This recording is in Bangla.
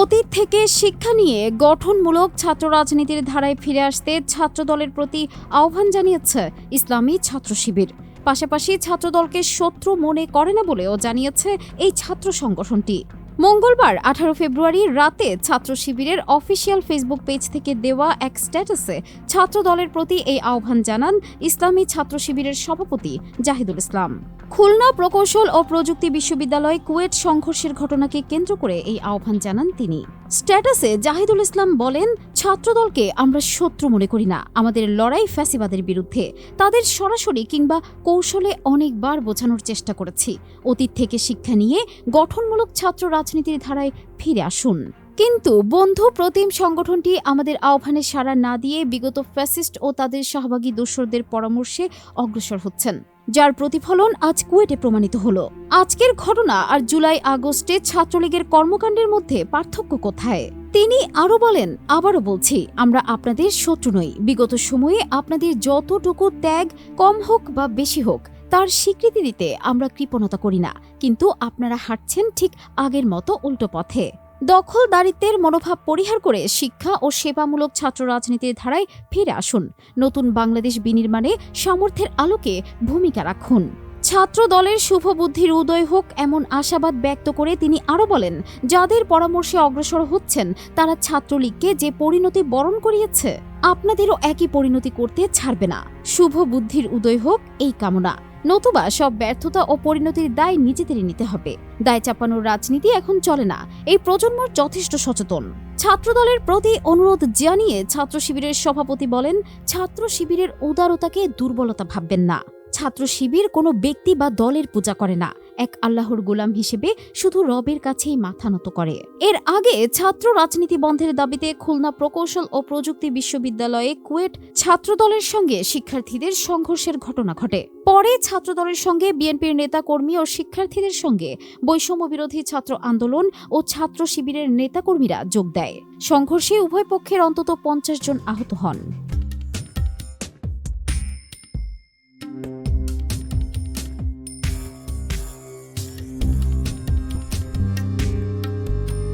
অতীত থেকে শিক্ষা নিয়ে গঠনমূলক ছাত্র রাজনীতির ধারায় ফিরে আসতে ছাত্রদলের প্রতি আহ্বান জানিয়েছে ইসলামী ছাত্র শিবির। পাশাপাশি ছাত্রদলকে শত্রু মনে করে না বলেও জানিয়েছে এই ছাত্র সংগঠনটি। মঙ্গলবার, আঠারো ফেব্রুয়ারি রাতে ছাত্র শিবিরের অফিসিয়াল ফেসবুক পেজ থেকে দেওয়া এক স্ট্যাটাসে ছাত্র দলের প্রতি এই আহ্বান জানান ইসলামী ছাত্র শিবিরের সভাপতি জাহিদুল ইসলাম। খুলনা প্রকৌশল ও প্রযুক্তি বিশ্ববিদ্যালয় কুয়েট সংঘর্ষের ঘটনাকে কেন্দ্র করে এই আহ্বান জানান তিনি। স্ট্যাটাসে জাহিদুল ইসলাম বলেন, ছাত্রদলকে আমরা শত্রু মনে করি না। আমাদের লড়াই ফ্যাসিবাদের বিরুদ্ধে। তাদের সরাসরি কিংবা কৌশলে অনেকবার বোঝানোর চেষ্টা করেছি। অতীত থেকে শিক্ষা নিয়ে গঠনমূলক ছাত্র রাজনীতির ধারায় ফিরে আসুন। কিন্তু বন্ধু প্রতিম সংগঠনটি আমাদের আহ্বানে সাড়া না দিয়ে বিগত ফ্যাসিস্ট ও তাদের সহভাগী দোসরদের পরামর্শে অগ্রসর হচ্ছেন, যার প্রতিফলন আজ কুয়েটে প্রমাণিত হলো। আজকের ঘটনা আর জুলাই আগস্টে ছাত্রলীগের কর্মকাণ্ডের মধ্যে পার্থক্য কোথায়? তিনি আরও বলেন, আবারও বলছি, আমরা আপনাদের শত্রু নই। বিগত সময়ে আপনাদের যতটুকু ত্যাগ, কম হোক বা বেশি হোক, তার স্বীকৃতি দিতে আমরা কৃপণতা করি না। কিন্তু আপনারা হাঁটছেন ঠিক আগের মতো উল্টো পথে। দখলদারিত্বের মনোভাব পরিহার করে শিক্ষা ও সেবামূলক ছাত্র রাজনীতির ধারায় ফিরে আসুন। নতুন বাংলাদেশ বিনির্মাণে সামর্থ্যের আলোকে ভূমিকা রাখুন। ছাত্র দলের শুভ বুদ্ধির উদয় হোক এমন আশাবাদ ব্যক্ত করে তিনি আরও বলেন, যাদের পরামর্শে অগ্রসর হচ্ছেন, তারা ছাত্রলীগকে যে পরিণতি বরণ করিয়েছে, আপনাদেরও একই পরিণতি করতে ছাড়বে না। শুভ বুদ্ধির উদয় হোক এই কামনা। নতুবা সব ব্যর্থতা ও পরিণতির দায় নিজেদেরই নিতে হবে। দায় চাপানোর রাজনীতি এখন চলে না। এই প্রজন্ম যথেষ্ট সচেতন। ছাত্রদলের প্রতি অনুরোধ জানিয়ে ছাত্র শিবিরের সভাপতি বলেন, ছাত্র শিবিরের উদারতাকে দুর্বলতা ভাববেন না। ছাত্র শিবির কোনো ব্যক্তি বা দলের পূজা করে না। এক আল্লাহর গোলাম হিসেবে শুধু রবের কাছেই মাথা নত করে। এর আগে ছাত্র রাজনীতি বন্ধের দাবিতে খুলনা প্রকৌশল ও প্রযুক্তি বিশ্ববিদ্যালয়ে কুয়েট ছাত্রদলের সঙ্গে শিক্ষার্থীদের সংঘর্ষের ঘটনা ঘটে। পরে ছাত্রদলের সঙ্গে বিএনপির নেতাকর্মী ও শিক্ষার্থীদের সঙ্গে বৈষম্য বিরোধী ছাত্র আন্দোলন ও ছাত্র শিবিরের নেতাকর্মীরা যোগ দেয়। সংঘর্ষে উভয় পক্ষের অন্তত পঞ্চাশ জন আহত হন।